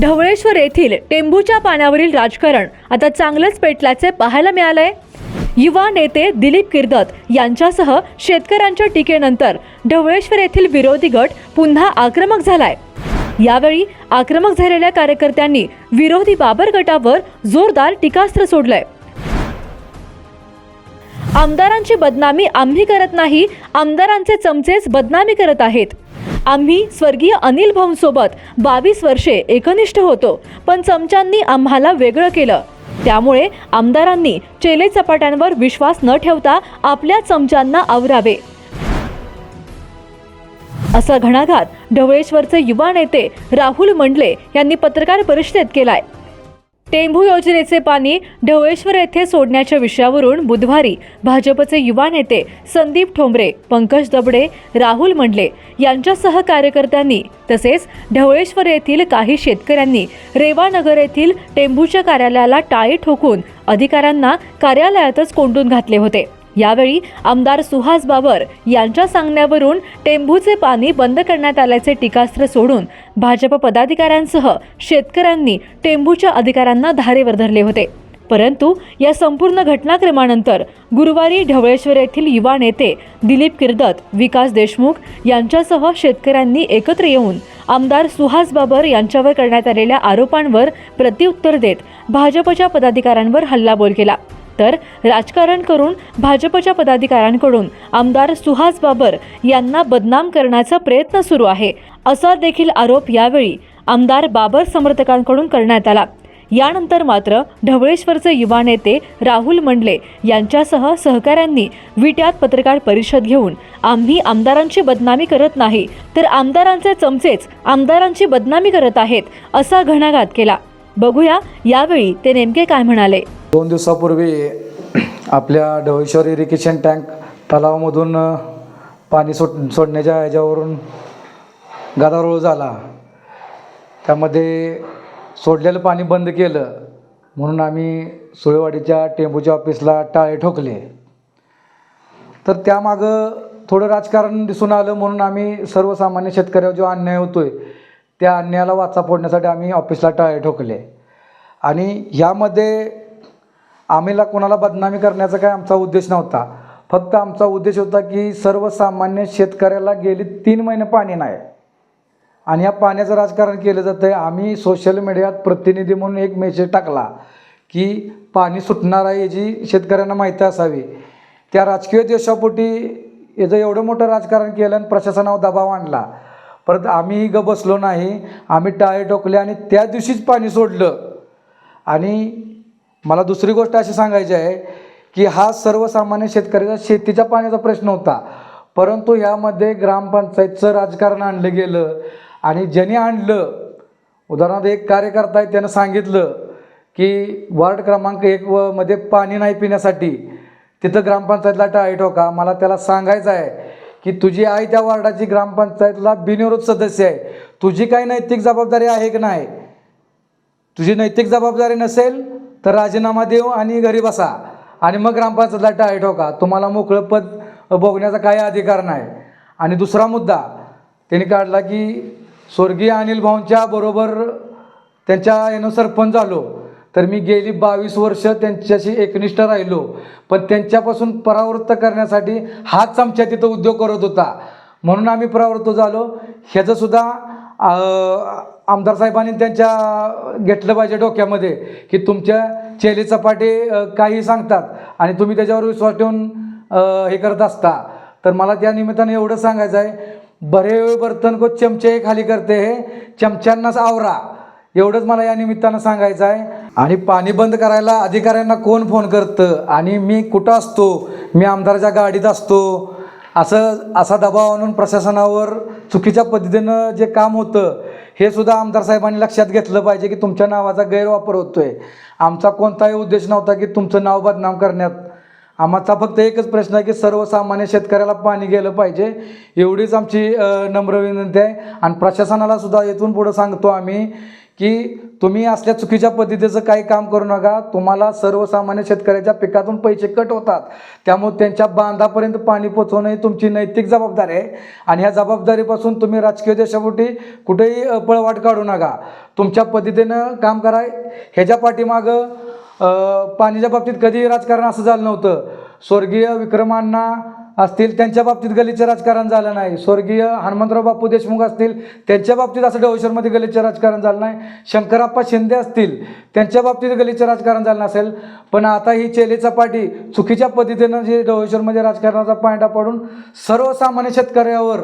ढवळेश्वर येथील टेंबूच्या पाण्यावरील राजकारण आता चांगलंच पेटल्याचे पाहायला मिळालंय. युवा नेते दिलीप किर्दत यांच्यासह शेतकऱ्यांच्या टीकेनंतर ढवळेश्वर येथील विरोधी गट पुन्हा आक्रमक झालाय. यावेळी आक्रमक झालेल्या कार्यकर्त्यांनी विरोधी बाबर गटावर जोरदार टीकास्त्र सोडलंय. आमदारांची बदनामी आम्ही करत नाही आमदारांचे चमचेच बदनामी करत आहेत. आम्ही स्वर्गीय अनिल भाऊंसोबत बावीस वर्षे एकनिष्ठ होतो. पण चमच्यांनी आम्हाला वेगळं केलं. त्यामुळे आमदारांनी चेले चपाट्यांवर विश्वास न ठेवता आपल्या चमच्यांना आवरावे. असा घणाघात ढवळेश्वरचे युवा नेते राहुल मंडले यांनी पत्रकार परिषदेत केलाय. टेंभू योजनेचे पाणी ढवळेश्वर येथे सोडण्याच्या विषयावरून बुधवारी भाजपचे युवा नेते संदीप ठोंबरे पंकज दबडे राहुल मंडले यांच्यासह कार्यकर्त्यांनी तसेच ढवळेश्वर येथील काही शेतकऱ्यांनी रेवानगर येथील टेंभूच्या कार्यालयाला टाळी ठोकून अधिकाऱ्यांना कार्यालयातच कोंडून घातले होते. यावेळी आमदार सुहास बाबर यांच्या सांगण्यावरून टेंभूचे पाणी बंद करण्यात आल्याचे टीकास्त्र सोडून भाजप पदाधिकाऱ्यांसह शेतकऱ्यांनी टेंभूच्या अधिकाऱ्यांना धारेवर धरले होते. परंतु या संपूर्ण घटनाक्रमानंतर गुरुवारी ढवळेश्वर येथील युवा नेते दिलीप किर्दत विकास देशमुख यांच्यासह शेतकऱ्यांनी एकत्र येऊन आमदार सुहास बाबर यांच्यावर करण्यात आलेल्या आरोपांवर प्रत्युत्तर देत भाजपच्या पदाधिकाऱ्यांवर हल्लाबोल केला. तर राजकारण करून भाजपच्या पदाधिकाऱ्यांकडून आमदार सुहास बाबर यांना बदनाम करण्याचा प्रयत्न सुरू आहे असा देखील आरोप यावेळी आमदार बाबर समर्थकांकडून करण्यात आला. यानंतर मात्र ढवळेश्वरचे युवा नेते राहुल मंडले यांच्यासह सहकाऱ्यांनी विट्यात पत्रकार परिषद घेऊन आम्ही आमदारांची बदनामी करत नाही तर आमदारांचे चमचेच आमदारांची बदनामी करत आहेत असा घणाघात केला. बघूया यावेळी ते नेमके काय म्हणाले. दोन दिवसापूर्वी आपल्या ढवळेश्वर इरिगेशन टँक तलावामधून पाणी सोड सोडण्याच्या ह्याच्यावरून गदारोळ झाला. त्यामध्ये सोडलेलं पाणी बंद केलं. म्हणून आम्ही सुळेवाडीच्या टेंबूच्या ऑफिसला टाळे ठोकले. तर त्यामागं थोडं राजकारण दिसून आलं. म्हणून आम्ही सर्वसामान्य शेतकऱ्यावर जो अन्याय होतो आहे त्या अन्यायाला वाचा फोडण्यासाठी आम्ही ऑफिसला टाळे ठोकले. आणि ह्यामध्ये आम्हीला कोणाला बदनामी करण्याचा काय आमचा उद्देश नव्हता. फक्त आमचा उद्देश होता की सर्वसामान्य शेतकऱ्याला गेली तीन महिने पाणी नाही. आणि या पाण्याचं राजकारण केलं जातं आहे आम्ही सोशल मीडियात प्रतिनिधी म्हणून एक मेसेज टाकला की पाणी सुटणार आहे याची शेतकऱ्यांना माहिती असावी. त्या राजकीय देशापोटी याचं एवढं मोठं राजकारण केलं आणि प्रशासनावर दबाव आणला. परत आम्ही ग बसलो नाही. आम्ही टाळे टोकले आणि त्या दिवशीच पाणी सोडलं. आणि मला दुसरी गोष्ट अशी सांगायची आहे की हा सर्वसामान्य शेतकऱ्याचा शेतीच्या पाण्याचा प्रश्न होता. परंतु ह्यामध्ये ग्रामपंचायतचं राजकारण आणलं गेलं आणि ज्याने आणलं उदाहरणार्थ एक कार्यकर्ता आहे त्यानं सांगितलं की वार्ड क्रमांक एक व मध्ये पाणी नाही पिण्यासाठी तिथं ग्रामपंचायतला टाळी ठोका. मला त्याला सांगायचं आहे की तुझी आई त्या वार्डाची ग्रामपंचायतला बिनविरोध सदस्य आहे. तुझी काही नैतिक जबाबदारी आहे की नाही? तुझी नैतिक जबाबदारी नसेल तर राजीनामा देऊ आणि घरी बसा. आणि मग ग्रामपंचायतला टाळी ठोका. तुम्हाला मोकळं पद भोगण्याचा काही अधिकार नाही. आणि दुसरा मुद्दा त्यांनी काढला की स्वर्गीय अनिल भाऊंच्या बरोबर त्यांच्या यानं सरपंच झालो. तर मी गेली बावीस वर्ष त्यांच्याशी एकनिष्ठ राहिलो. पण त्यांच्यापासून परावृत्त करण्यासाठी हाच आमच्या तिथं उद्योग करत होता. म्हणून आम्ही परावृत्त झालो. ह्याचंसुद्धा आमदार साहेबांनी त्यांच्या घेतलं पाहिजे डोक्यामध्ये की तुमच्या चेली चपाटे काही सांगतात आणि तुम्ही त्याच्यावर विश्वास ठेवून हे करत असता. तर मला त्या निमित्ताने एवढं सांगायचं आहे बरे बर्तन को चमचे खाली करते हे चमच्यांनाच आवरा. एवढंच मला या निमित्तानं सांगायचं आहे. आणि पाणी बंद करायला अधिकाऱ्यांना कोण फोन करतं? आणि मी कुठं असतो? मी आमदाराच्या गाडीत असतो. असं असा दबाव आणून प्रशासनावर चुकीच्या पद्धतीनं जे काम होतं हे सुद्धा आमदार साहेबांनी लक्षात घेतलं पाहिजे की तुमच्या नावाचा गैरवापर होतोय. आमचा कोणताही उद्देश नव्हता की तुमचं नाव बदनाम करण्यात. आमचा फक्त एकच प्रश्न आहे की सर्वसामान्य शेतकऱ्याला पाणी गेलं पाहिजे एवढीच आमची नम्र विनंती आहे. आणि प्रशासनाला सुद्धा येथून पुढं सांगतो आम्ही की तुम्ही असल्या चुकीच्या पद्धतीचं काही काम करू नका. तुम्हाला सर्वसामान्य शेतकऱ्याच्या पिकातून पैसे कट होतात. त्यामुळे त्यांच्या बांधापर्यंत पाणी पोचवणं ही तुमची नैतिक जबाबदारी आहे. आणि ह्या जबाबदारीपासून तुम्ही राजकीय देशापोटी कुठेही पळवाट काढू नका. तुमच्या पद्धतीनं काम करा. ह्याच्या पाठीमागं पाणीच्या पाण्याच्या बाबतीत कधीही राजकारण असं झालं नव्हतं. स्वर्गीय विक्रमांना असतील त्यांच्या बाबतीत गलिच्छ राजकारण झालं नाही. स्वर्गीय हनुमंतराव बापू देशमुख असतील त्यांच्या बाबतीत असं डवशरमध्ये गलिच्छ राजकारण झालं नाही. शंकरप्पा शिंदे असतील त्यांच्या बाबतीत गलिच्छ राजकारण झालं नसेल. पण आता ही चेले चपाटी चुकीच्या पद्धतीनं जे डवशरमध्ये राजकारणाचा पांडा पाडून सर्वसामान्य शेतकऱ्यावर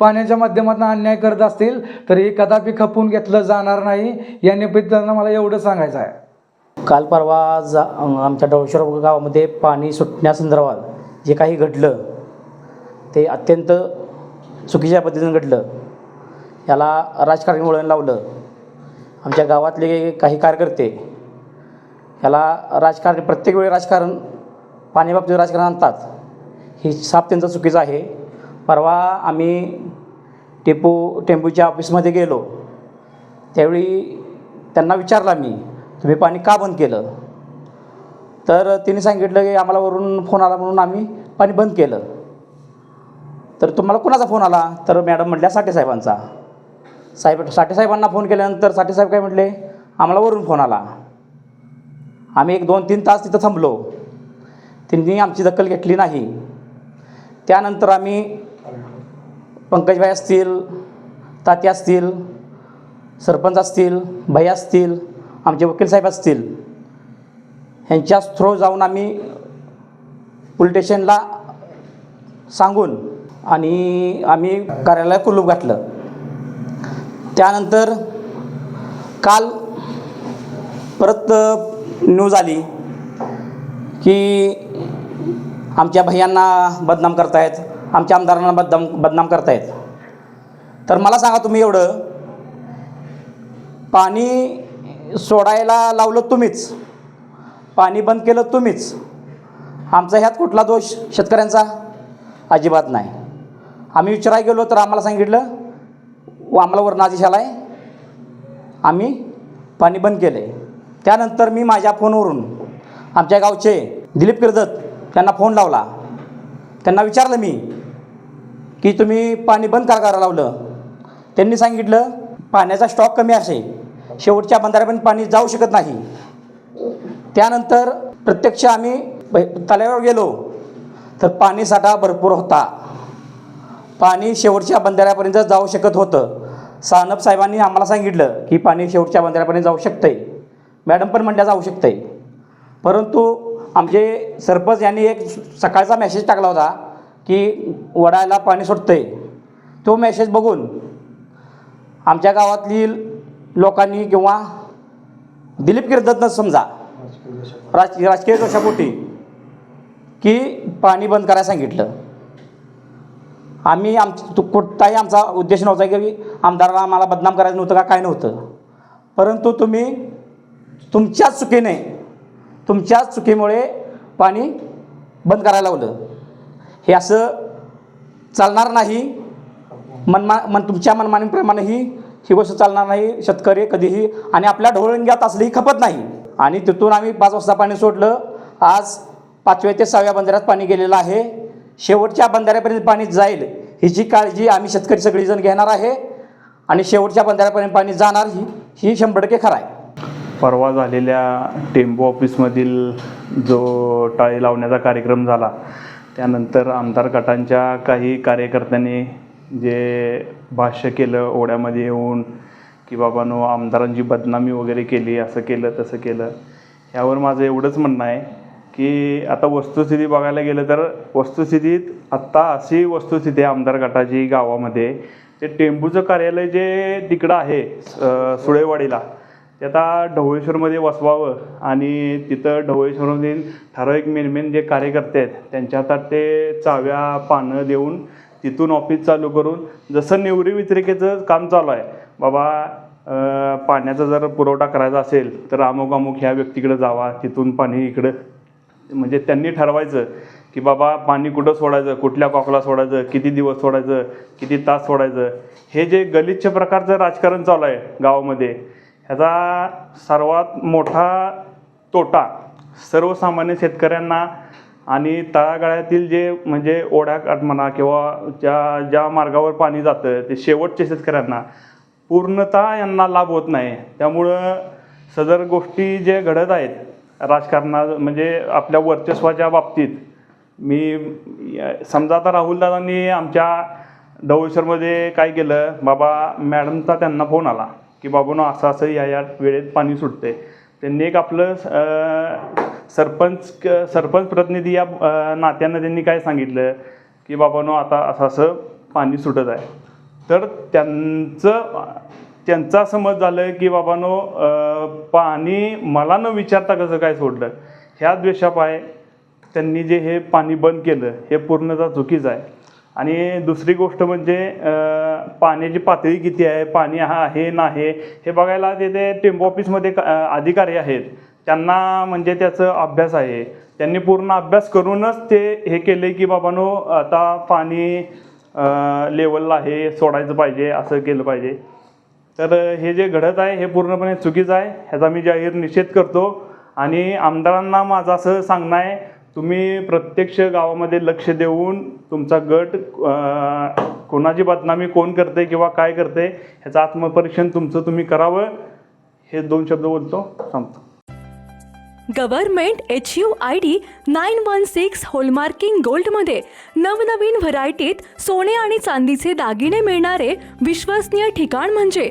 पाण्याच्या माध्यमातून अन्याय करत असतील तर हे कदापि खपून घेतलं जाणार नाही. या निमित्तानं मला एवढं सांगायचं आहे. काल परवा जा आमच्या डवशर गावामध्ये पाणी सुटण्यासंदर्भात जे काही घडलं ते अत्यंत चुकीच्या पद्धतीनं घडलं. याला राजकारण वळण लावलं. आमच्या गावातले काही कार्यकर्ते याला राजकारण प्रत्येक वेळी राजकारण पाण्याबाबतीत राजकारण आणतात. ही साप त्यांचं चुकीचं आहे. परवा आम्ही टेपू टेम्पूच्या ऑफिसमध्ये गेलो. त्यावेळी त्यांना विचारला मी तुम्ही पाणी का बंद केलं? तर तिने सांगितलं की आम्हाला वरून फोन आला म्हणून आम्ही पाणी बंद केलं. तर तुम्हाला कुणाचा फोन आला? तर मॅडम म्हटल्या साठे साहेबांचा. साहेब साठे साहेबांना फोन केल्यानंतर साठे साहेब काय म्हटले? आम्हाला वरून फोन आला. आम्ही एक दोन तीन तास तिथं थांबलो. त्यांनी आमची दखल घेतली नाही. त्यानंतर आम्ही पंकजभाई असतील तात्या असतील सरपंच असतील भाई असतील आमचे वकील साहेब असतील ह्यांच्या थ्रो जाऊन आम्ही पोलीस स्टेशनला सांगून आणि आम्ही कार्यालयात कुलूप घातलं. त्यानंतर काल परत न्यूज आली की आमच्या भैयांना बदनाम करतायत आमच्या आमदारांना बदनाम बदनाम करतायत. तर मला सांगा तुम्ही एवढं पाणी सोडायला लावलं तुम्हीच पाणी बंद केलं तुम्हीच आमचा ह्यात कुठला दोष शेतकऱ्यांचा? अजिबात नाही. आम्ही विचारायला गेलो तर आम्हाला सांगितलं व आम्हाला वर्ण आदेश आला आहे आम्ही पाणी बंद केलं आहे त्यानंतर मी माझ्या फोनवरून आमच्या गावचे दिलीप किर्दत त्यांना फोन लावला. त्यांना विचारलं मी की तुम्ही पाणी बंद का करायला लावलं? त्यांनी सांगितलं पाण्याचा स्टॉक कमी असे. शेवटच्या बंधाऱ्यापर्यंत पाणी जाऊ शकत नाही. त्यानंतर प्रत्यक्ष आम्ही ब- गेलो. तर पाणी साठा भरपूर होता. पाणी शेवटच्या बंधाऱ्यापर्यंत जाऊ शकत होतं. सानप साहेबांनी आम्हाला सांगितलं की पाणी शेवटच्या बंधाऱ्यापर्यंत जाऊ शकतंय. मॅडम पण म्हणल्या जाऊ शकतंय. परंतु आमचे सरपंच यांनी एक सकाळचा मेसेज टाकला होता की वडायला पाणी सुटतंय. तो मेसेज बघून आमच्या गावातली लोकांनी किंवा दिलीप किर्दतनं समजा राज राजकीय दोषापोटी की पाणी बंद करायला सांगितलं. आम्ही आम तु- आमचा उद्देश नव्हता की आमदाराला आम्हाला बदनाम करायचं नव्हतं का काय नव्हतं. परंतु तुम्ही तुमच्याच चुकीने तुमच्याच चुकीमुळे पाणी बंद करायला लावलं. हे असं चालणार नाही. मनमा मन तुमच्या मनमानीप्रमाणे ही ही गोष्ट चालणार नाही. शेतकरी कधीही आणि आपल्या ढोळंग्यात असलीही खपत नाही. आणि तिथून आम्ही पाच वाजता पाणी सोडलं. आज पाचव्या ते सहाव्या बंधाऱ्यात पाणी गेलेलं आहे. शेवटच्या बंधाऱ्यापर्यंत पाणी जाईल हिची काळजी आम्ही शेतकरी सगळीजण घेणार आहे. आणि शेवटच्या बंधाऱ्यापर्यंत पाणी जाणार ही ही शंभर टक्के खरं आहे. परवा झालेल्या टेम्पो ऑफिसमधील जो टाळी लावण्याचा कार्यक्रम झाला त्यानंतर आमदार गटांच्या काही कार्यकर्त्यांनी जे भाष्य केलं ओढ्यामध्ये येऊन की बाबानो आमदारांची बदनामी वगैरे केली असं केलं तसं केलं ह्यावर माझं एवढंच म्हणणं आहे. की आता वस्तुस्थिती बघायला गेलं तर वस्तुस्थितीत आत्ता अशी वस्तुस्थिती आहे आमदार गटाची गावामध्ये. ते टेंबूचं कार्यालय जे तिकडं आहे सुळेवाडीला ते आता ढवळेश्वरमध्ये वसवावं आणि तिथं ढवळेश्वरमधील ठराविक मेन मेन जे कार्यकर्ते आहेत त्यांच्या हातात ते चाव्या पानं देऊन तिथून ऑफिस चालू करून जसं निवरी वितरिकेचं काम चालू आहे बाबा पाण्याचा जर पुरवठा करायचा असेल तर अमुक अमुक ह्या व्यक्तीकडे जावा तिथून पाणी इकडं म्हणजे त्यांनी ठरवायचं की बाबा पाणी कुठं सोडायचं कुठल्या कॉकला सोडायचं किती दिवस सोडायचं किती तास सोडायचं. हे जे गलिच्छ प्रकारचं राजकारण चालू आहे गावामध्ये ह्याचा सर्वात मोठा तोटा सर्वसामान्य शेतकऱ्यांना आणि तळागाळ्यातील जे म्हणजे ओढ्याकाठ म्हणा किंवा ज्या ज्या मार्गावर पाणी जातं ते शेवटच्या शेतकऱ्यांना पूर्णतः यांना लाभ होत नाही. त्यामुळं सदर गोष्टी जे घडत आहेत राजकारणा म्हणजे आपल्या वर्चस्वाच्या बाबतीत मी समजा आता राहुलदादांनी आमच्या ढवळेश्वरमध्ये काय केलं बाबा मॅडमचा त्यांना फोन आला की बाबूनो असं असं या या वेळेत पाणी सुटते त्यांनी एक आपलं सरपंच क- सरपंच प्रतिनिधी या नात्यानं त्यांनी काय सांगितलं की बाबानो आता असं असं पाणी सुटत आहे. तर त्यांचं त्यांचा समज झालं झालं की बाबानो पाणी मला न विचारता कसं काय सोडलं? ह्या द्वेषापाय त्यांनी जे हे पाणी बंद केलं हे पूर्णतः चुकीचं आहे. आणि दुसरी गोष्ट म्हणजे पाण्याची पातळी किती आहे पाणी हा आहे नाही हे बघायला तिथे टेम्पो ऑफिसमध्ये अधिकारी आहेत. त्यांना म्हणजे त्याचं अभ्यास आहे. त्यांनी पूर्ण अभ्यास करूनच ते हे केले की बाबानो आता पाणी लेवलला आहे सोडायचं पाहिजे असं केलं पाहिजे. तर हे जे घडत आहे हे पूर्णपणे चुकीचं आहे ह्याचा मी जाहीर निषेध करतो. आणि आमदारांना माझं असं सांगणं आहे तुम्ही प्रत्यक्ष गावामध्ये लक्ष देऊन तुमचा गट कोणाची बदनामी कोण करते किंवा काय करते ह्याचं आत्मपरीक्षण तुमचं तुम्ही करावं. हे दोन शब्द बोलतो थांबतो government H U I D nine one six hallmarking गोल्डमध्ये नवनवीन व्हरायटीत सोने आणि चांदीचे दागिने मिळणारे विश्वसनीय ठिकाण म्हणजे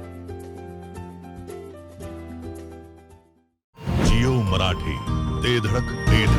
मराठी. ते धडक ते